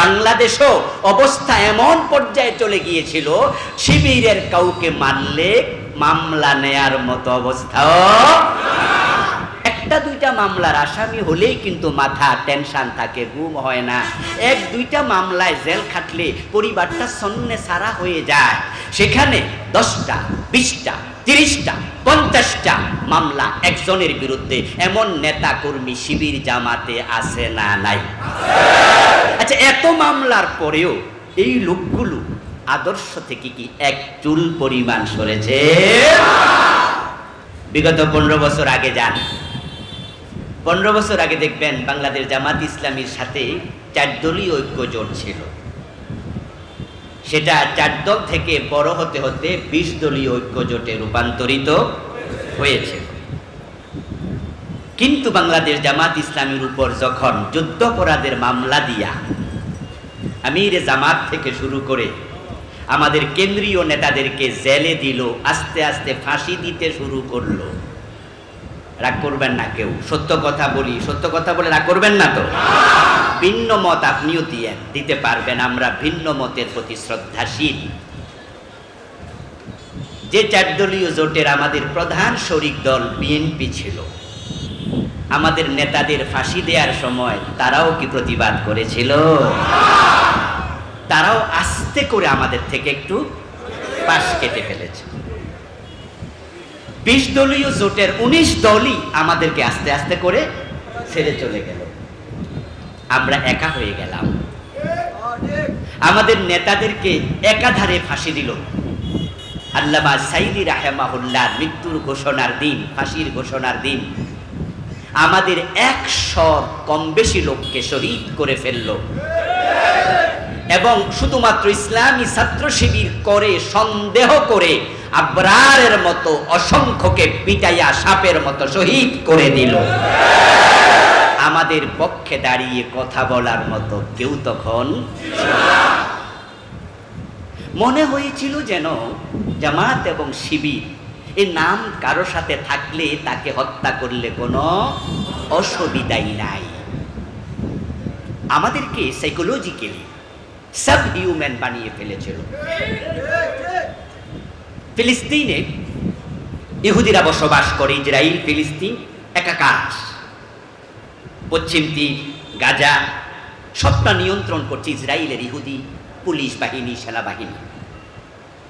বাংলাদেশও অবস্থা এমন পর্যায়ে চলে গিয়েছিল, শিবিরের কাউকে মারলে মামলা নেয়ার মতো অবস্থাও একটা দুইটা মামলার আসামি হলেই কিন্তু মাথা টেনশন থাকে, ঘুম হয় না। এক দুইটা মামলায় জেল খাটলে পরিবারটা সন্নে সারা হয়ে যায়। সেখানে দশটা বিশটা, তিরিশটা, পঞ্চাশটা মামলা একজনের বিরুদ্ধে এমন নেতা কর্মী শিবির জামাতে আছে না নাই? আচ্ছা এত মামলার পরেও এই লোকগুলো আদর্শ থেকে কি এক চুল পরিমাণ সরেছে? বিগত পনেরো বছর আগে যান। পনেরো বছর আগে দেখবেন বাংলাদেশ জামাত ইসলামীর সাথে চার দলীয় ঐক্য জোট ছিল। সেটা চার দল থেকে বড় হতে হতে বিশ দলীয় ঐক্য জোটে রূপান্তরিত হয়েছে। কিন্তু বাংলাদেশ জামাত ইসলামের উপর যখন যুদ্ধপরাধের মামলা দিয়া আমির জামাত থেকে শুরু করে আমাদের কেন্দ্রীয় নেতাদেরকে জেলে দিল, আস্তে আস্তে ফাঁসি দিতে শুরু করল, রাগ করবেন না কেউ। সত্য কথা বলি, সত্য কথা বলে রাগ করবেন না তো? ভিন্ন মত আপনিও দিয়ে দিতে পারবেন, আমরা ভিন্ন মতের প্রতি শ্রদ্ধাশীল। যে চার দলীয় জোটের আমাদের প্রধান শরিক দল বিএনপি ছিল, আমাদের নেতাদের ফাঁসি দেওয়ার সময় তারাও কি প্রতিবাদ করেছিল? তারাও আস্তে করে আমাদের থেকে একটু পাশ কেটে ফেলেছে। বিশ দলীয় জোটের উনিশ দলই আমাদেরকে আস্তে আস্তে করে ছেড়ে চলে গেল। আমরা একা হয়ে গেলাম। আমাদের নেতাদেরকে একাধারে ফাঁসি দিল। আল্লামা সাইদি রাহেমাহুল্লার মৃত্যুর ঘোষণার দিন, ফাঁসির ঘোষণার দিন। আমাদের একশো কম বেশি লোককে শহীদ করে ফেলল। এবং শুধুমাত্র ইসলামী ছাত্র শিবির করে সন্দেহ করে আবরারের মতো, অসংখ্যকে পিটাইয়া সাপের মতো শহীদ করে দিল। আমাদের পক্ষে দাঁড়িয়ে কথা বলার মতো কেউ তখন মনে হয়েছিল যেন জামাত এবং শিবির এই নাম কারও সাথে থাকলে তাকে হত্যা করলে কোনো অসুবিধাই নাই। আমাদেরকে সাইকোলজিক্যালি সাব হিউম্যান বানিয়ে ফেলেছিল। ফিলিস্তিনে ইহুদিরা বসবাস করে ইসরায়েল ফিলিস্তিন, একাকার পশ্চিম তীর, গাজা সবটা নিয়ন্ত্রণ করছে ইসরায়েলের ইহুদি, পুলিশ বাহিনী, সেনাবাহিনী।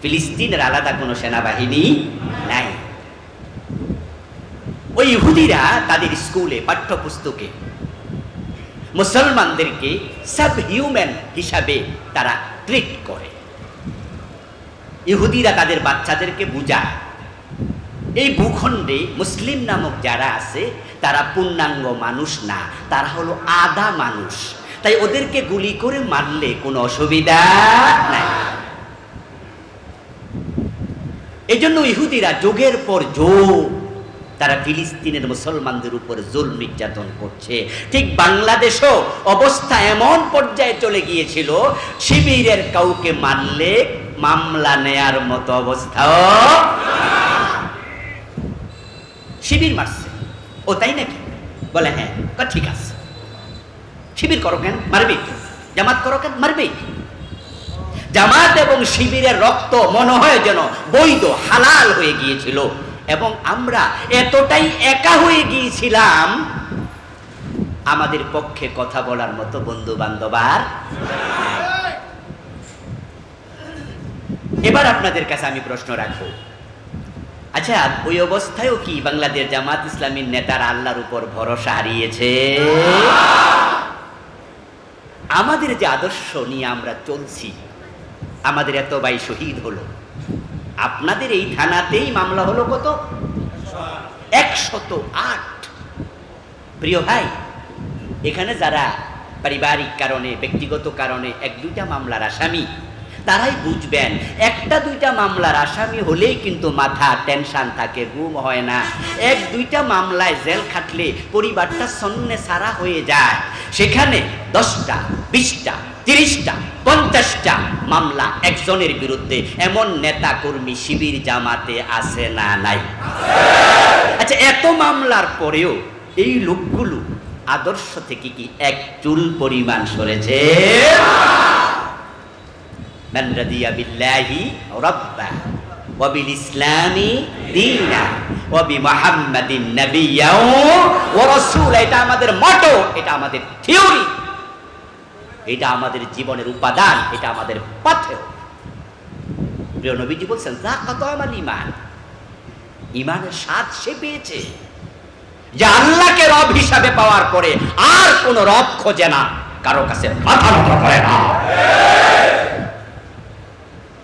ফিলিস্তিনের আলাদা কোনো সেনাবাহিনী নাই। ওই ইহুদিরা তাদের স্কুলে, পাঠ্যপুস্তকে মুসলমানদেরকে সাব হিউম্যান হিসাবে তারা ট্রিট করে। ইহুদিরা তাদের বাচ্চাদেরকে বুঝায়। এই ভূখণ্ডে মুসলিম নামক যারা আছে, তারা পূর্ণাঙ্গ মানুষ না, তারা হলো আধা মানুষ। তাই ওদেরকে গুলি করে মারলে কোনো অসুবিধা নাই। এই জন্য ইহুদিরা যোগের পর যোগ তারা ফিলিস্তিনের মুসলমানদের উপর জুল নির্যাতন করছে। ঠিক বাংলাদেশও অবস্থা এমন পর্যায়ে চলে গিয়েছিল, শিবিরের কাউকে মারলে মামলা নেয়ার মতো অবস্থাও শিবির মারছে। ও তাই নাকি? বলে হ্যাঁ ঠিক আছে। শিবির করো কেন? মারবে জামাত করো কেন? মারবে জামাত এবং শিবিরের রক্ত মনে হয় যেন বৈধ, হালাল হয়ে গিয়েছিল এবং আমরা এতটাই একা হয়ে গিয়েছিলাম, আমাদের পক্ষে কথা বলার মতো বন্ধু বান্ধব আর এবার আপনাদের কাছে আমি প্রশ্ন রাখব। আচ্ছা ওই অবস্থায়ও কি বাংলাদেশ জামাত ইসলামীর নেতার আল্লাহর উপর ভরসা হারিয়েছে? আমাদের যে আদর্শ নিয়ে আমরা চলছি, আমাদের এত ভাই শহীদ হলো, আপনাদের এই থানাতেই মামলা হলো কত? একশত আট। প্রিয় ভাই, এখানে যারা পারিবারিক কারণে, ব্যক্তিগত কারণে এক দুইটা মামলার আসামি তারাই বুঝবেন, একটা দুইটা মামলার আসামি হলেই কিন্তু মাথা টেনশন থাকে, ঘুম হয় না। এক দুইটা মামলায় জেল খাটলে পরিবারটা সন্নে সারা হয়ে যায়। সেখানে দশটা, বিশটা, তিরিশটা, পঞ্চাশটা মামলা একজনের বিরুদ্ধে। এমন নেতা কর্মী শিবির জামাতে আছে না নাই? আচ্ছা এত মামলার পরেও এই লোকগুলো আদর্শ থেকে কি এক চুল পরিমাণ সরেছে? মান রাদিয়া বিল্লাহি এটা আমাদের মটো, এটা আমাদের থিওরি। এটা আমাদের জীবনের উপাদান, এটা আমাদের পাথেয় প্রিয় নবীজি বলছেন যা কত আমার ইমান ইমানের স্বাদ সে পেয়েছে। যে আল্লাহকে রব হিসাবে পাওয়ার পরে আর কোন রব খোঁজে না, কারও কাছে মাথা করে না।